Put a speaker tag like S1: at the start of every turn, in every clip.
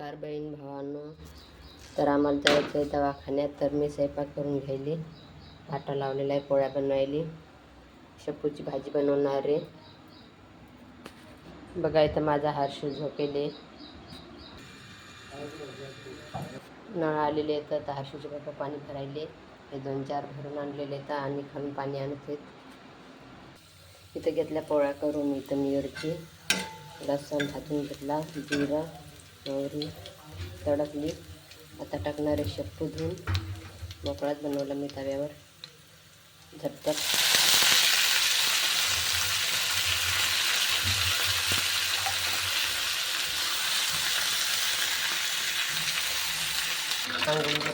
S1: नमस्कार बहीण भावांनो. तर आम्हाला जायचं आहे दवाखान्यात तर मी स्वयंपाक करून घ्यायली. आटा लावलेला आहे पोळ्या बनवायली. शेपूची भाजी बनवणार आहे. बघा इथं माझा हारशू झोपेले. नळ आलेले आहेत तर हारशूचे बाबा पाणी भरायले. हे दोन चार भरून आणलेले आहेत आणि खालून पाणी आणत आहेत इथं घेतल्या पोळ्या करून इथं मिरची लसूण भाजून घेतला जिरा. मोहरी तडकली. आता टाकणारे शेपू धुवून. मोकळाच बनवला मी तव्यावर. झटपट.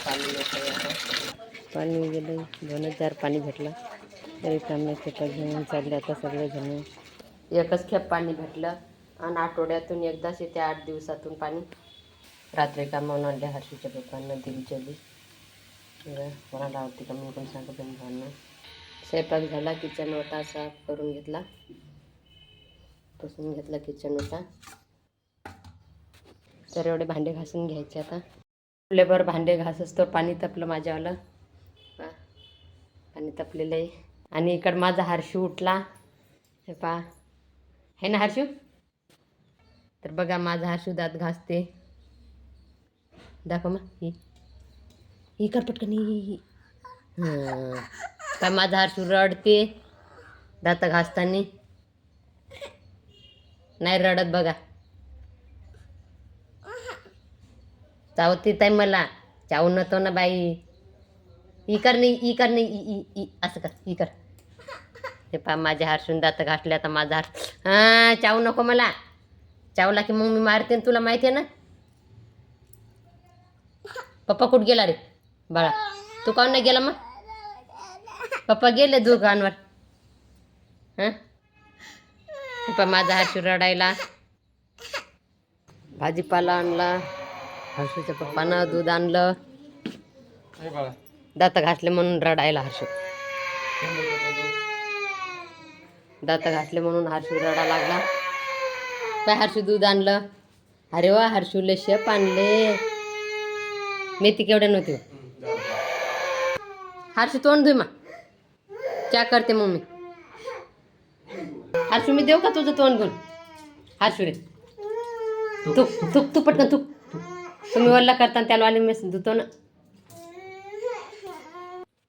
S1: पाणी आता पाणी गेलं. दोन चार पाणी भेटलं. तरी कामं खेपा घेऊन चालले आता सगळे घेऊन एकच खेप पाणी भेटलं. आणि आठवड्यातून एकदाच येते आठ दिवसातून पाणी रात्री कामावून आणले हर्षीच्या पप्पांना दिलचली मला लावते का मी पण सांगत स्वयंपाक झाला किचन ओटा साफ करून घेतला. पुसून घेतला किचन ओटा तर एवढे भांडे घासून घ्यायचे आता. लेबर भांडे घासच तर पाणी तपलं माझ्यावालं. पाणी तपलेलं आहे. आणि इकडं माझा हर्षू उठला. हे पा है ना हर्षू? तर बघा माझा हा दात घासते. दाखव मग. ही. ही कर पटकन ही ही ही. माझा हर्षू रडते? दात घासताना. नाही रडत बघा. चावते ताई मला. चावू नतो ना बाई. ई कर नाही ई कर नाही ई ई ई असं कर ई कर. ते पा माझ्या हारसून दात घासल्या तर माझा हार चावू नको मला. चावला की मग मी मारते तुला माहिती आहे ना? पप्पा कुठं गेला रे? बाळा तू काऊन नाही गेला मग? पप्पा गेले दुकानवर हां? हे पा माझा हर्षू रडायला. भाजीपाला आणला. हर्षूच्या पप्पानं दूध आणलं. दात घासले म्हणून रडायला हर्षू. दात घासले म्हणून हर्षू रडा लागला. काय हर्षू दूध आणलं. अरे वा हर्षूले शेप आणले. मेथी केवढ्या नव्हती हो. हर्षू तोंड धुई मा. चा करते मग मी हर्षू मी देऊ का तुझं तोंड घेऊन? हर्षू रे. तूप तूप तू पटकन तूप तुम्ही वल्ला करताना त्याला आले मी धुतो ना.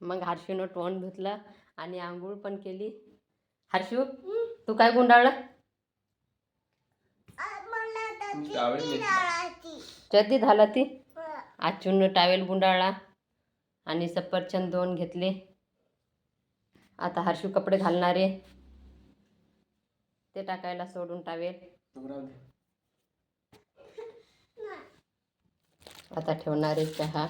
S1: मग हर्षूनं तोंड धुतलं आणि आंघोळ पण केली. हर्षू तू काय गुंडाळलं? कधी झाला ती? आचून टावेल गुंडाळला आणि सफरचंद दोन घेतले. आता हर्षू कपडे घालणारे. ते टाकायला सोडून टावेल. आता ठेवणारे चहा.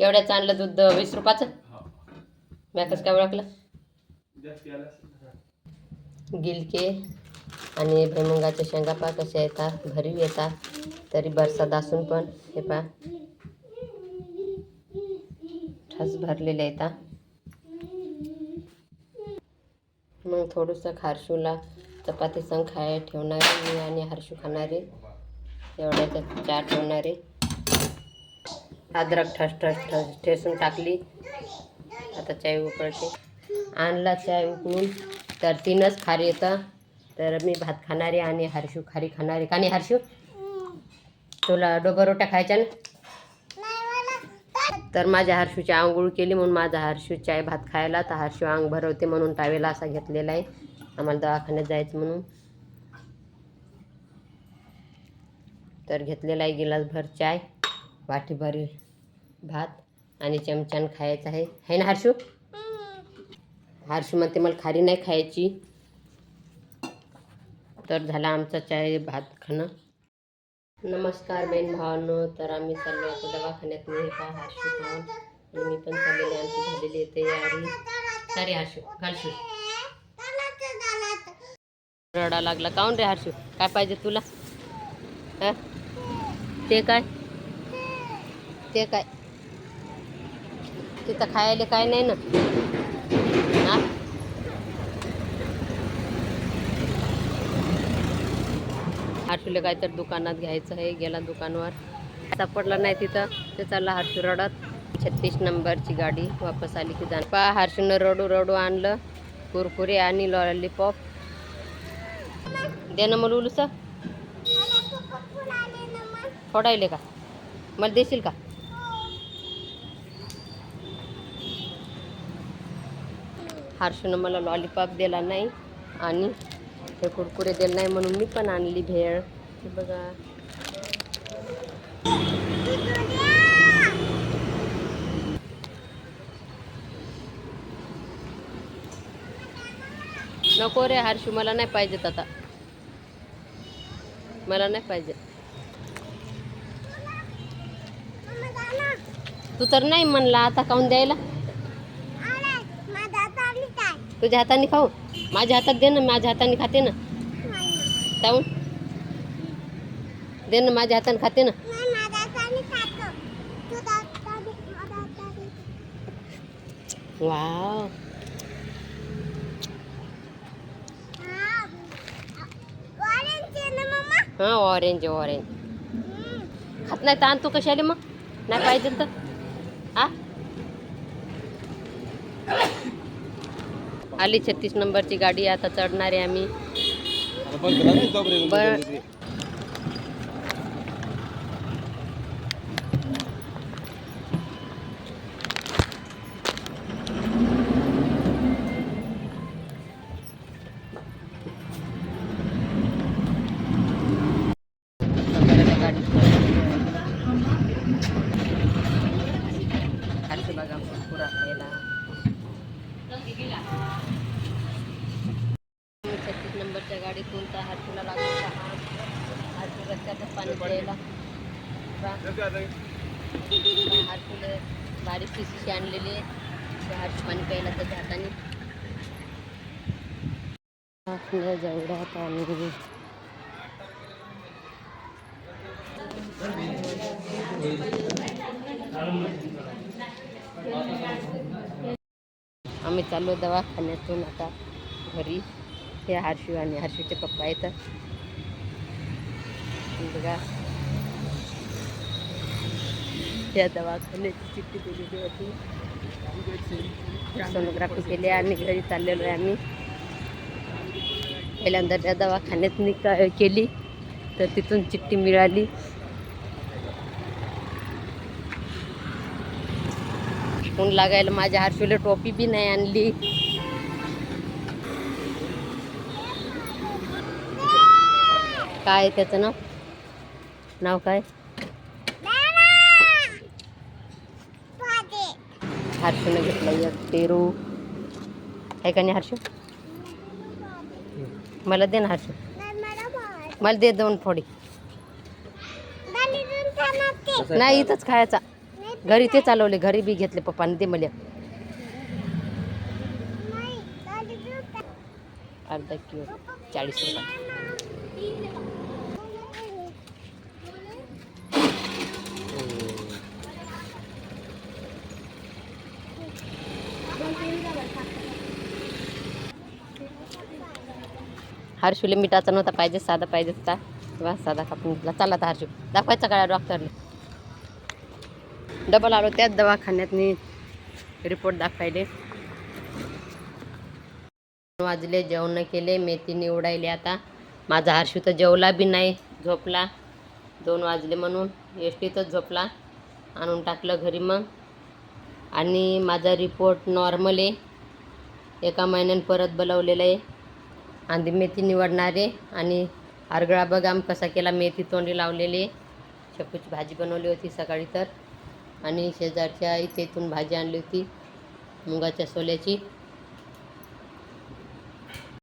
S1: एवढ्याचं आणलं दूध वीस रुपयाचं? मॅकच काय ओळखलं? गिलके आणि भुईमुगाच्या शेंगा पा कशा येतात भरीव येतात तरी बरसात असून पण हे पा ठस भरलेले येतात मग थोडंसं खारशूला चपाती संग खाय ठेवणारे मी आणि हर्षू खाणारे. एवढ्याच्या चहा ठेवणारे. अद्रक ठस ठस ठस ठेसून टाकली. आता चाय उकळते. आणला चाय उकळून. तर तीनच खारी येतं. तर मी भात खाणारे आणि हर्षू खारी खाणारे. का नाही हर्षू? तुला डोबरोट्या खायच्या ना? तर माझ्या हर्षूची आंघोळ केली म्हणून माझा हर्षू चाय भात खायला तर हर्षू अंग भरवते म्हणून टावेला असा घेतलेला आहे. आम्हाला दवाखान्यात जायचं म्हणून. तर घेतलेला आहे गिलासभर चाय वाटीभर भात आणि चमच्यान खायचं आहे. है ना हर्षू? हर्षू म्हणते मला खारी नाही खायची. तर झाला आमचा चाय भात खाणं. नमस्कार बहीण भावांनो तर आम्ही चाललो आता दवाखान्यात. मी का हर्षू खाऊन आणि मी पण चाललेली आमची झालेली आहे तयारी. अरे हर्षू घालशू रडा लागला. काऊन रे हर्षू काय पाहिजे तुला? हा? ते काय? ते काय? तिथं खायला काय नाही ना? हा काय तर दुकानात घ्यायचं आहे गेला दुकानावर. सापडला नाही तिथं ते चालला हर्षू रडत. छत्तीस नंबरची गाडी वापस आली की जाण. पा हर्षूनं रडू रडू आणलं. कुरकुरे आणि लॉलीपॉप. दे ना मला उलूस फोडायले का? मला देशील का? हर्षूनं मला लॉलीपॉप दिला नाही आणि ते कुरकुरे दिले नाही म्हणून मी पण आणली भेळ. हे बघा. नको रे हर्षू मला नाही पाहिजेत आता. मला नाही पाहिजे तू तर नाही म्हणला आता खाऊन द्यायला. तुझ्या हाताने खाऊ? माझ्या हातात दे ना माझ्या हाताने खाते ना. जाऊन दे ना माझ्या हाताने खाते ना. वाव. हां ऑरेंज ऑरेंज खात नाही ताण तू कशाले मग? नाही पाहिजे तर. आ? आली छत्तीस नंबरची गाडी आता चढणार आहे आम्ही. बर खालची बघा पुरा खायला छत्तीस नंबरच्या गाडीतून त्या हातूला लागून सहा हातू रस्त्यातच पाणी प्यायला हातूला बारीक पिशीशी आणलेली आहे त्या पाणी प्यायला तर हाताने आपल्या जेवढ्यात आणि आम्ही चाललो दवाखान्यातून आता घरी. हे हर्षू आणि हर्षूचे पप्पा येतात. बघा. त्या दवाखान्याची चिठ्ठी दिलेली होती. सोनोग्राफी केली आणि घरी चाललेलो आहे आम्ही. पहिल्यांदा त्या दवाखान्यात निका केली तर तिथून चिठ्ठी मिळाली. ऊन लागायला माझ्या हर्षूला टोपी बी नाही आणली. काय त्याचं नाव? नाव काय? हर्षूने घेतलं एक पेरू. आहे का नाही हर्षू? मला दे ना हर्षू. मला दे दोन फोडी. नाही इथंच खायचा. घरी ते चालवले घरी बी घेतले पप्पाने दे मला. अर्धा किलो चाळीस रुपये. हर्षूला मिठाचा नव्हता पाहिजे साधा पाहिजे होता. वा साधा कापून घेतला. चला आता हर्षू. दाखवायचा काळा डॉक्टरने डबल आलो त्याच दवाखान्यात मी रिपोर्ट दाखवायले. वाजले जेवण केले मेथी निवडायले आता. माझा हर्षू तर जेवला बी नाही झोपला. दोन वाजले म्हणून. एस टीतच झोपला. आणून टाकलं घरी मग. आणि माझा रिपोर्ट नॉर्मल आहे. एका महिन्यानं परत बोलवलेलं आहे. आणि मेथी निवडणारे आणि आरगळा बगाम कसा केला मेथी तोंडी लावलेले शेपूची भाजी बनवली होती सकाळी तर. आणि शेजारच्या इथे इथून भाजी आणली होती मुगाच्या सोल्याची.